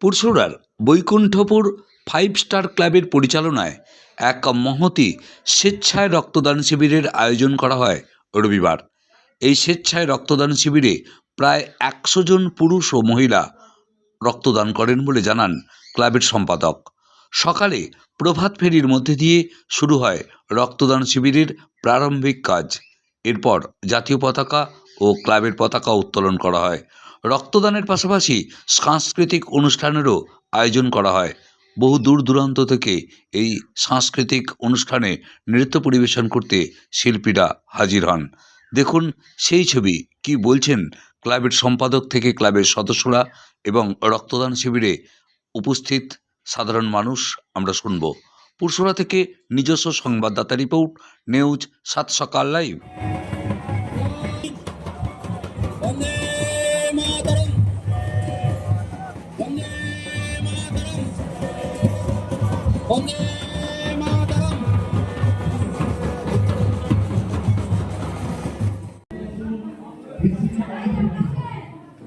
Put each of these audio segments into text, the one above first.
পুরসুরার Baikunthapur five star ক্লাবের পরিচালনায় এক মহতি স্বেচ্ছায় রক্তদান শিবিরের আয়োজন করা হয় রবিবার। এই স্বেচ্ছায় রক্তদান শিবিরে প্রায় একশো জন পুরুষ ও মহিলা রক্তদান করেন বলে জানান ক্লাবের সম্পাদক। সকালে প্রভাত ফেরির মধ্যে দিয়ে শুরু হয় রক্তদান শিবিরের প্রারম্ভিক কাজ। এরপর জাতীয় পতাকা ও ক্লাবের পতাকা উত্তোলন করা হয়। রক্তদানের পাশাপাশি সাংস্কৃতিক অনুষ্ঠানেরও আয়োজন করা হয়। বহু দূর দূরান্ত থেকে এই সাংস্কৃতিক অনুষ্ঠানে নৃত্য পরিবেশন করতে শিল্পীরা হাজির হন। দেখুন, সেই ছবি কি বলছেন ক্লাবের সম্পাদক থেকে ক্লাবের সদস্যরা এবং রক্তদান শিবিরে উপস্থিত সাধারণ মানুষ আমরা শুনব। পুরসুরা থেকে নিজস্ব সংবাদদাতা রিপোর্ট, নিউজ সাত সকাল লাইভ।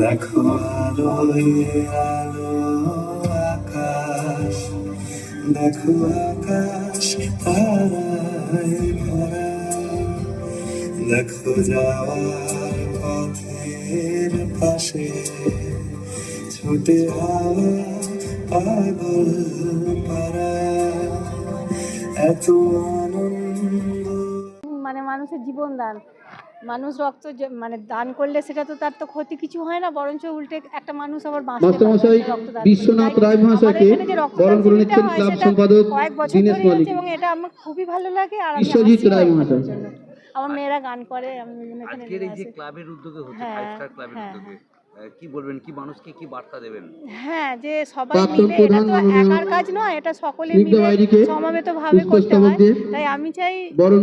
দেখো আকাশ দেখো আকাশ তারায় ভরা। দেখো যাওয়ার পথের পাশে ছুটে হাওয়া পাগল পারা এত আনন্দ। মানে মানুষের জীবন দান মানুষ রক্ত মানে দান করলে সেটা তো তার তো ক্ষতি কিছু হয় না বরঞ্চ উল্টে একটা মানুষ আবার বাঁচতে পারে। বিশ্বনাথ রায় মহাশয়কে বরণ করে নিচ্ছেন হয় ক্লাব সেটা সম্পাদক কয়েক বছর দীনেশ মল্লিক। এবং এটা আমার খুবই ভালো লাগে আর বিশ্বজিৎ রায় মহাশয়। জন্য। আমার মেয়েরা গান করে আমি এখানে আজকের এই যে ক্লাবের উদ্যোগে হচ্ছে হ্যাঁ, ফাইভ স্টার ক্লাবের হ্যাঁ, উদ্যোগে আহ, কি বলবেন? কি মানুষকে কি বার্তা দেবেন? হ্যাঁ যে সবাই মিলে এটা তো একার কাজ নয় এটা সকলে মিলে বাইরিকে সমবেত ভাবে করতে হয়। তাই আমি চাই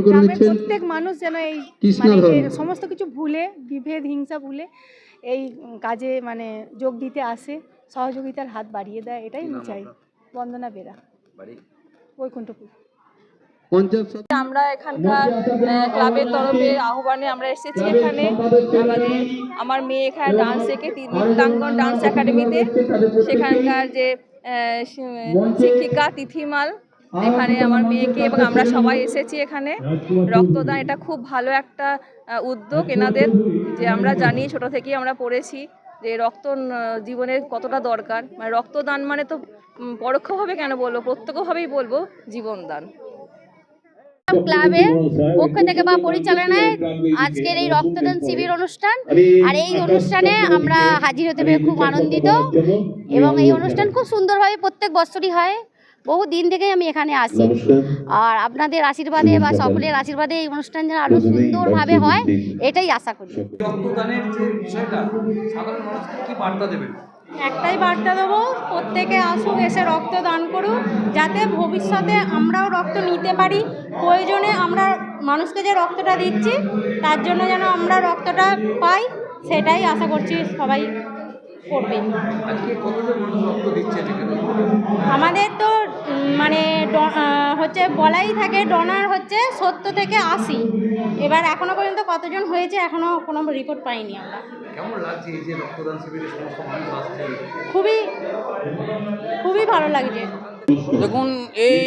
গ্রামের প্রত্যেক মানুষ যেন এই মানে সমস্ত কিছু ভুলে বিভেদ হিংসা ভুলে এই কাজে মানে যোগ দিতে আসে সহযোগিতার হাত বাড়িয়ে দেয় এটাই আমি চাই। বন্দনা বেরা। বাড়ি। বৈকুণ্ঠপুর। আমরা এখানকার ক্লাবের তরফে আহ্বানে আমরা এসেছি এখানে। আমাদের আমার মেয়ে এখানে ডান্স শেখে নৃত্যাঙ্গন ডান্স একাডেমিতে সেখানকার যে শিক্ষিকা তিথিমাল এখানে আমার মেয়েকে এবং আমরা সবাই এসেছি এখানে। রক্তদান এটা খুব ভালো একটা উদ্যোগ এনাদের যে আমরা জানি ছোট থেকেই আমরা পড়েছি যে রক্ত জীবনের কতটা দরকার। মানে রক্তদান মানে তো পরোক্ষভাবে কেন বলব? প্রত্যক্ষভাবেই বলব জীবনদান। ক্লাবের পক্ষ থেকে বা পরিচালনায় আজকের এই রক্তদান শিবির অনুষ্ঠান। আর এই অনুষ্ঠানে আমরা হাজির হতে খুব আনন্দিত। এবং এই অনুষ্ঠান খুব সুন্দরভাবে প্রত্যেক হয়। বহু দিন থেকেই আমি এখানে আসি। আর আপনাদের আশীর্বাদে বা সকলের আশীর্বাদে এই অনুষ্ঠান যেন আরও সুন্দরভাবে হয়, এটাই আশা করি। রক্তদানের যে বিষয়টা, সাধারণ মানুষকে কি বার্তা দেবেন? একটাই বার্তা দেবো প্রত্যেকে আসুক এসে রক্ত দান করুক যাতে ভবিষ্যতে আমরাও রক্ত নিতে পারি। প্রয়োজনে আমরা মানুষকে যে রক্তটা দিচ্ছি তার জন্য যেন আমরা রক্তটা পাই সেটাই আশা করছি সবাই করবে। আমাদের তো মানে ড- হচ্ছে বলাই থাকে ডোনার হচ্ছে সত্তর থেকে আশি। এবার এখনও পর্যন্ত কতজন হয়েছে এখনও কোনো রিপোর্ট পাইনি আমরা। কেমন লাগছে এই যে রক্তদান শিবিরে সমস্ত মানুষ আসছে? খুবই খুবই ভালো লাগছে। দেখুন এই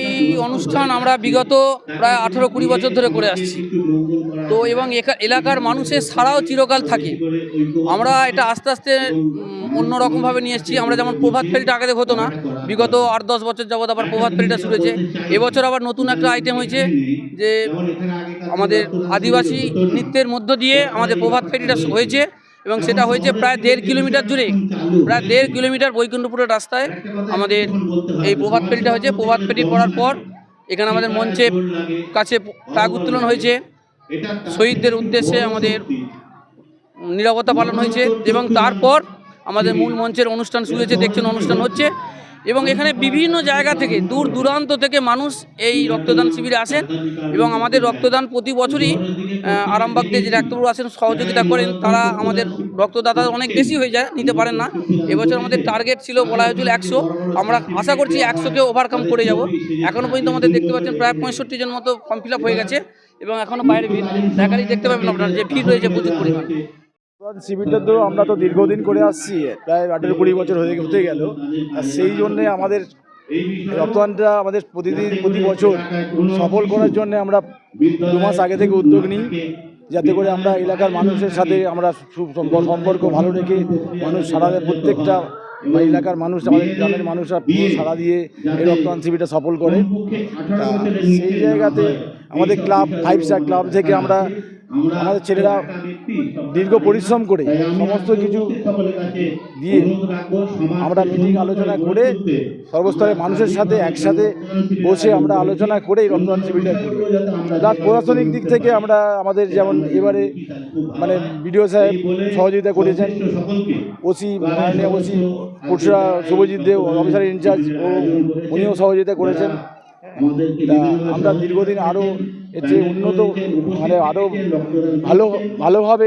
অনুষ্ঠান আমরা বিগত প্রায় আঠেরো কুড়ি বছর ধরে করে আসছি। তো এবং এলাকার মানুষের সারাও চিরকাল থাকে। আমরা এটা আস্তে আস্তে অন্য রকমভাবে নিয়ে এসেছি। আমরা যেমন প্রভাত ফেরিটা আগে হতো না বিগত আট দশ বছর যাবত আবার প্রভাত ফেরিটা শুরু হয়েছে। এবছর আবার নতুন একটা আইটেম হয়েছে যে আমাদের আদিবাসী নৃত্যের মধ্য দিয়ে আমাদের প্রভাত ফেরিটা হয়েছে। এবং সেটা হয়েছে প্রায় দেড় কিলোমিটার জুড়ে প্রায় দেড় কিলোমিটার বৈকুণ্ঠপুরের রাস্তায় আমাদের এই প্রভাত ফেরিটা হয়েছে। প্রভাত ফেরি পড়ার পর এখানে আমাদের মঞ্চে কাছে ফ্ল্যাগ উত্তোলন হয়েছে। শহীদদের উদ্দেশ্যে আমাদের নিরাপত্তা পালন হয়েছে এবং তারপর আমাদের মূল মঞ্চের অনুষ্ঠান শুরু হয়েছে। দেখছেন অনুষ্ঠান হচ্ছে এবং এখানে বিভিন্ন জায়গা থেকে দূর দূরান্ত থেকে মানুষ এই রক্তদান শিবিরে আসেন এবং আমাদের রক্তদান প্রতি বছরই আহ, আরামবাগ যে ডাক্তারবাবু আসেন সহযোগিতা করেন। তারা আমাদের রক্তদাতা অনেক বেশি হয়ে যায় নিতে পারেন না। এবছর আমাদের টার্গেট ছিল বলা হয়েছিল একশো। আমরা আশা করছি একশোকে ওভারকাম করে যাব। এখনও পর্যন্ত আমাদের দেখতে পাচ্ছেন প্রায় পঁয়ষট্টি জন মতো ফর্ম ফিল হয়ে গেছে এবং এখনও বাইরে দেখারই দেখতে পাবেন আপনারা যে ভিড় রয়েছে প্রচুর পরিমাণ। শিবিরটা তো আমরা তো দীর্ঘদিন করে আসছি, প্রায় আঠেরো কুড়ি বছর হয়ে হতে গেল। আর সেই জন্যে আমাদের রক্তদানটা আমাদের প্রতিদিন প্রতি বছর সফল করার জন্য আমরা দু মাস আগে থেকে উদ্যোগ নিই, যাতে করে আমরা এলাকার মানুষের সাথে আমরা সম্পর্ক ভালো রেখে মানুষ সারা প্রত্যেকটা এলাকার মানুষ, আমাদের গ্রামের মানুষরা সারা দিয়ে এই রক্তদান শিবিরটা সফল করে। সেই জায়গাতে আমাদের ক্লাব ফাইভ স্টার ক্লাব থেকে আমরা আমাদের ছেলেরা দীর্ঘ পরিশ্রম করে সমস্ত কিছু দিয়ে আমরা মিটিং আলোচনা করে সর্বস্তরের মানুষের সাথে একসাথে বসে আমরা আলোচনা করে এই রক্তদান শিবিরটা করি প্লাস প্রশাসনিক দিক থেকে আমরা আমাদের যেমন এবারে মানে বিডিও সাহেব সহযোগিতা করেছেন। ওসি মাননীয় OC Pursura Subhajit Deb officer in charge ও উনিও সহযোগিতা করেছেন। আমরা দীর্ঘদিন আরও এর চেয়ে উন্নত মানে আরও ভালো ভালোভাবে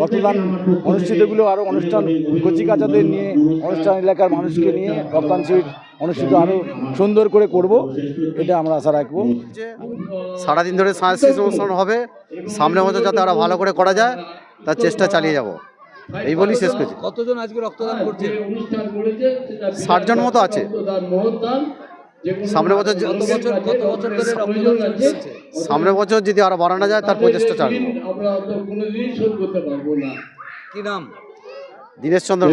রক্তদান অনুষ্ঠিতগুলো আরও অনুষ্ঠান কচিকাচাদের নিয়ে অনুষ্ঠান এলাকার মানুষকে নিয়ে রক্তদান শিবির অনুষ্ঠিত আরও সুন্দর করে করব এটা আমরা আশা রাখব। সারাদিন ধরে সাংস্কৃতিক অনুষ্ঠান হবে সামনে বছর যাতে আরও ভালো করে করা যায় তার চেষ্টা চালিয়ে যাব। এই বলি শেষ করছি। কতজন আজকে রক্তদান করছে? ষাট জন মতো আছে। সামনে বছর বছর কত বছর ধরে রক্তদান চলছে। সামনে বছর যদি আরও বাড়ানো যায় তার প্রচেষ্টা চালাবো কি নাম? দীনেশ চন্দ্র